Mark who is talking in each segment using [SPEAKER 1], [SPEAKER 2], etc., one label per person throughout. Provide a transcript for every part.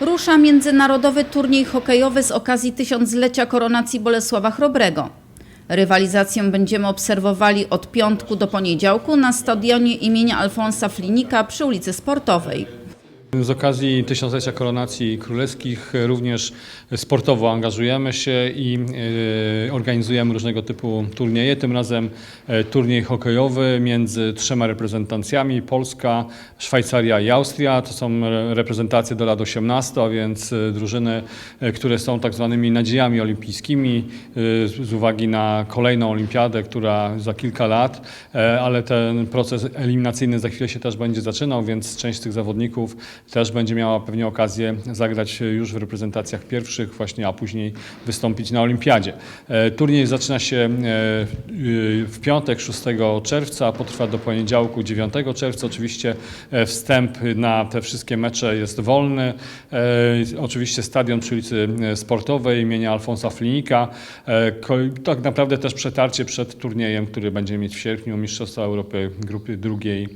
[SPEAKER 1] Rusza międzynarodowy turniej hokejowy z okazji tysiąclecia koronacji Bolesława Chrobrego. Rywalizację będziemy obserwowali od piątku do poniedziałku na stadionie imienia Alfonsa Flinika przy ulicy Sportowej.
[SPEAKER 2] Z okazji tysiąclecia koronacji królewskich również sportowo angażujemy się i e, organizujemy różnego typu turnieje. Tym razem e, turniej hokejowy między trzema reprezentacjami Polska, Szwajcaria i Austria. To są re- reprezentacje do lat 18, a więc e, drużyny, które są tak zwanymi nadziejami olimpijskimi z uwagi na kolejną olimpiadę, która za kilka lat, ale ten proces eliminacyjny za chwilę się też będzie zaczynał, więc część z tych zawodników też będzie miała pewnie okazję zagrać już w reprezentacjach pierwszych właśnie, a później wystąpić na olimpiadzie. E, Turniej zaczyna się e, w piątek 6 czerwca, potrwa do poniedziałku 9 czerwca. Oczywiście e, wstęp na te wszystkie mecze jest wolny. Oczywiście stadion przy ulicy Sportowej imienia Alfonsa Flinika. Tak naprawdę też przetarcie przed turniejem, który będziemy mieć w sierpniu Mistrzostwa Europy grupy drugiej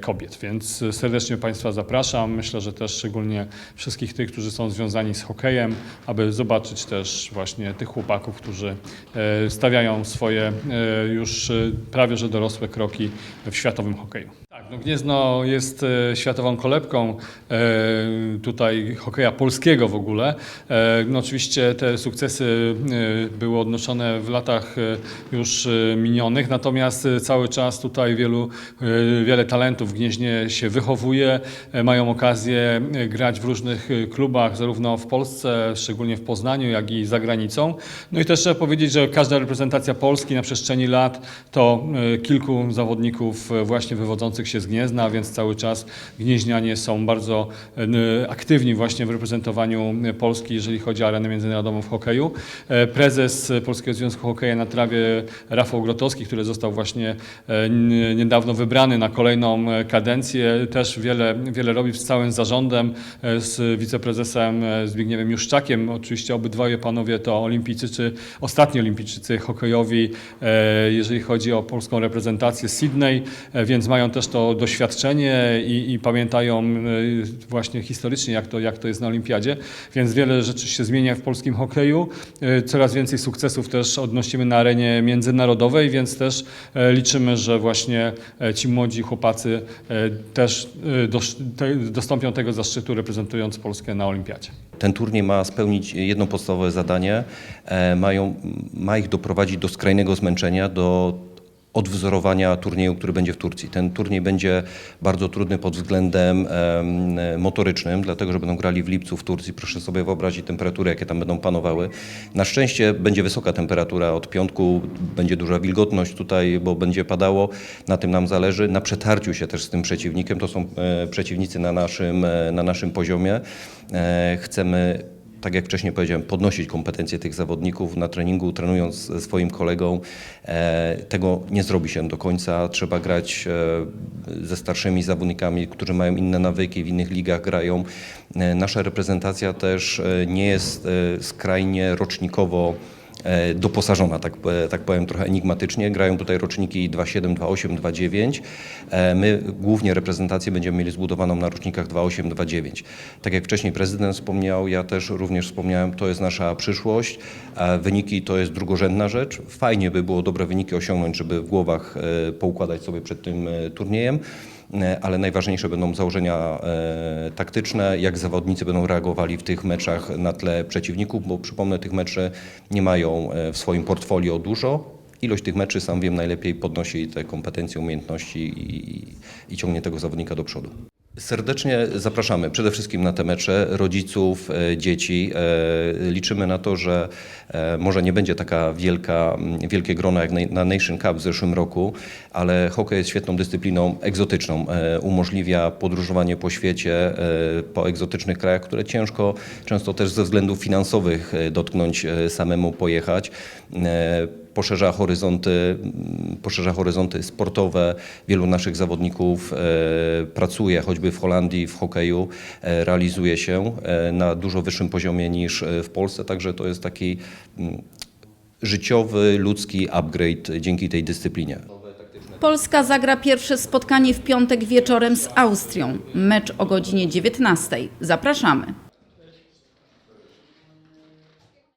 [SPEAKER 2] kobiet. Więc serdecznie Państwa zapraszam. Myślę, że też szczególnie wszystkich tych, którzy są związani z hokejem, aby zobaczyć też właśnie tych chłopaków, którzy e, stawiają swoje e, już e, prawie że dorosłe kroki w światowym hokeju. No Gniezno jest e, światową kolebką e, tutaj hokeja polskiego w ogóle. E, no oczywiście te sukcesy były odnoszone w latach już minionych, natomiast cały czas tutaj wielu, wiele talentów w Gnieźnie się wychowuje, mają okazję grać w różnych klubach, zarówno w Polsce, szczególnie w Poznaniu, jak i za granicą. No i też trzeba powiedzieć, że każda reprezentacja Polski na przestrzeni lat to kilku zawodników właśnie wywodzących się z Gniezna, więc cały czas gnieźnianie są bardzo e, aktywni właśnie w reprezentowaniu Polski, jeżeli chodzi o arenę międzynarodową w hokeju. E, Prezes Polskiego Związku Hokeja na trawie Rafał Grotowski, który został właśnie e, niedawno wybrany na kolejną kadencję, też wiele, wiele robi z całym zarządem, z wiceprezesem Zbigniewem Juszczakiem. Oczywiście obydwoje panowie to olimpijczycy, ostatni olimpijczycy hokejowi, jeżeli chodzi o polską reprezentację Sydney, więc mają też to doświadczenie i, i pamiętają e, właśnie historycznie, jak to, jak to jest na olimpiadzie, więc wiele rzeczy się zmienia w polskim hokeju. E, Coraz więcej sukcesów też odnosimy na arenie międzynarodowej, więc też e, liczymy, że właśnie ci młodzi chłopacy też dostąpią tego zaszczytu reprezentując Polskę na olimpiadzie.
[SPEAKER 3] Ten turniej ma spełnić jedno podstawowe zadanie. Mają, ma ich doprowadzić do skrajnego zmęczenia, do odwzorowania turnieju, który będzie w Turcji. Ten turniej będzie bardzo trudny pod względem em, motorycznym, dlatego że będą grali w lipcu w Turcji. Proszę sobie wyobrazić temperatury, jakie tam będą panowały. Na szczęście będzie wysoka temperatura od piątku, będzie duża wilgotność tutaj, bo będzie padało. Na tym nam zależy. Na przetarciu się też z tym przeciwnikiem. To są e, przeciwnicy na naszym, e, na naszym poziomie. E, chcemy tak jak wcześniej powiedziałem, podnosić kompetencje tych zawodników na treningu, trenując ze swoim kolegą. E, tego nie zrobi się do końca. Trzeba grać e, ze starszymi zawodnikami, którzy mają inne nawyki, w innych ligach grają. E, nasza reprezentacja też nie jest skrajnie rocznikowo doposażona, tak, e, tak powiem trochę enigmatycznie. Grają tutaj roczniki 2.7, 2.8, 2.9. E, My głównie reprezentację będziemy mieli zbudowaną na rocznikach 2.8, 2.9. Tak jak wcześniej prezydent wspomniał, ja też również wspomniałem, to jest nasza przyszłość. E, Wyniki to jest drugorzędna rzecz. Fajnie by było dobre wyniki osiągnąć, żeby w głowach e, poukładać sobie przed tym e, turniejem. E, ale najważniejsze będą założenia e, taktyczne, jak zawodnicy będą reagowali w tych meczach na tle przeciwników, bo przypomnę, tych meczy nie mają e, w swoim portfolio dużo. Ilość tych meczy, sam wiem, najlepiej podnosi te kompetencje, umiejętności i, i ciągnie tego zawodnika do przodu. Serdecznie zapraszamy przede wszystkim na te mecze rodziców, e, dzieci. E, Liczymy na to, że e, może nie będzie taka wielka, wielkie grono jak na- na Nation Cup w zeszłym roku, ale hokej jest świetną dyscypliną egzotyczną. Umożliwia podróżowanie po świecie, po egzotycznych krajach, które ciężko, często też ze względów finansowych dotknąć, samemu pojechać. Poszerza horyzonty, m, poszerza horyzonty sportowe. Wielu naszych zawodników e, pracuje choćby w Holandii w hokeju, e, realizuje się e, na dużo wyższym poziomie niż w Polsce, także to jest taki mm, życiowy, ludzki upgrade dzięki tej dyscyplinie.
[SPEAKER 1] Polska zagra pierwsze spotkanie w piątek wieczorem z Austrią. Mecz o godzinie 19. Zapraszamy.